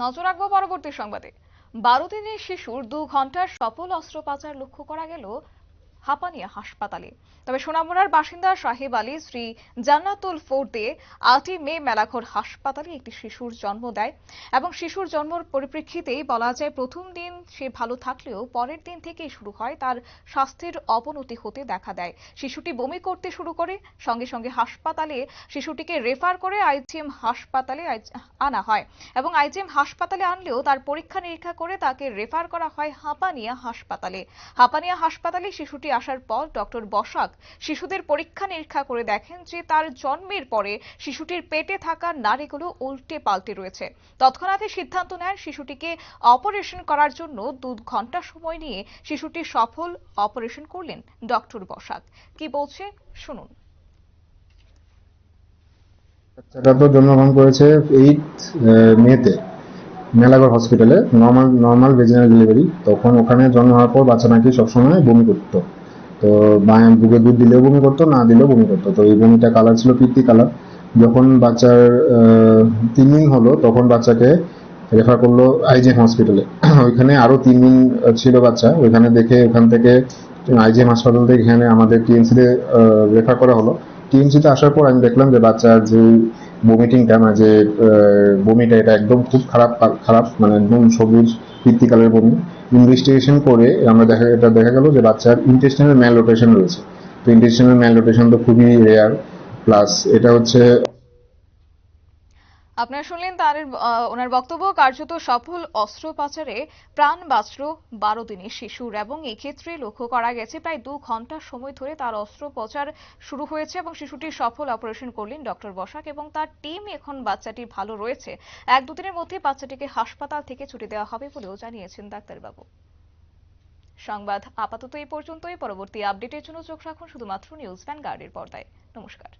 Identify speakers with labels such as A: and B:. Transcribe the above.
A: নজর রাখব পরবর্তী সংবাদে। বারো দিনের শিশুর দু ঘণ্টার সফল অস্ত্রোপচার লক্ষ্য করা গেল হাপানিয়া হাসপাতালে। তবে সোনামুড়ার বাসিন্দা সাহেব আলী শ্রী জান্নাতুল ফোর্দে আটই মে মেলাঘর হাসপাতালে একটি শিশুর জন্ম দেয় এবং শিশুর জন্মর পরিপ্রেক্ষিতেই বলা যায় প্রথম দিন সে ভালো থাকলেও পরের দিন থেকেই শুরু হয় তার স্বাস্থ্যের অবনতি হতে দেখা দেয়। শিশুটি বমি করতে শুরু করে, সঙ্গে সঙ্গে হাসপাতালে শিশুটিকে রেফার করে আইজিএম হাসপাতালে আনা হয় এবং আইজিএম হাসপাতালে আনলেও তার পরীক্ষা নিরীক্ষা করে তাকে রেফার করা হয় হাঁপানিয়া হাসপাতালে। হাঁপানিয়া হাসপাতালে শিশুটি আসার পর ডক্টর বসাক শিশুদের পরীক্ষা নিরীক্ষা করে দেখেন যে তার জন্মের পরে শিশুটির পেটে থাকা নাড়িগুলো উল্টে পাল্টে রয়েছে। তৎক্ষণাৎই সিদ্ধান্ত নেন শিশুটিকে অপারেশন করার জন্য দু ঘণ্টা সময় নিয়ে শিশুটি সফল অপারেশন করলেন ডক্টর বসাক। কি বলছে? শুনুন।
B: তো জন্মগ্রহণ করেছে এইট মেতে মেলাগড় হসপিটালে। নর্মাল নর্মাল ভেজিনাল ডেলিভারি তখন ওখানে জন্ম হওয়ার পর বাচ্চা নাকি সবসময় বমি করতো। তো বাঁ- বুকে দুধ দিলেও বমি করতো, না দিলেও বমি করতো। তো এই বমিটা কালার ছিল পিত্তি কালার যখন বাচ্চার তিন দিন হলো, তখন বাচ্চাকে রেফার করল আইজিএম হসপিটালে ওইখানে আরও তিন দিন ছিল বাচ্চা। ওইখানে দেখে ওখান থেকে আইজিএম হাসপাতাল থেকে এখানে আমাদের টিএমসিতে রেফার করা হলো। টিএমসিতে আসার পর আমি দেখলাম যে বাচ্চার যে বমিটিংটা মানে যে বমিটা, এটা একদম খুব খারাপ খারাপ মানে একদম সবুজ পিত্তি কালারের বমি ইনভেস্টিগেশন করে আমরা দেখা এটা দেখা গেল যে বাচ্চার ইন্টেস্টাইনাল ম্যাল রোটেশন রয়েছে। তো ইন্টেস্টাইনাল ম্যাল রোটেশন তো খুবই রেয়ার প্লাস এটা হচ্ছে
A: আপনারা শুনলেন তার ওনার বক্তব্য, কার্যত সফল অস্ত্রোপচারে প্রাণ বাঁচল বারো দিনের শিশুর এবং এক্ষেত্রে লক্ষ্য করা গেছে প্রায় দু ঘণ্টা সময় ধরে তার অস্ত্রোপচার শুরু হয়েছে এবং শিশুটির সফল অপারেশন করলেন ডক্টর বসাক এবং তার টিম এখন বাচ্চাটি ভালো রয়েছে। এক দুদিনের মধ্যে বাচ্চাটিকে হাসপাতাল থেকে ছুটি দেওয়া হবে বলেও জানিয়েছেন ডাক্তারবাবু। সংবাদ আপাতত এই পর্যন্তই। পরবর্তী আপডেটের জন্য চোখ রাখুন শুধুমাত্র নিউজ ভ্যানগার্ডের পর্দায়। নমস্কার।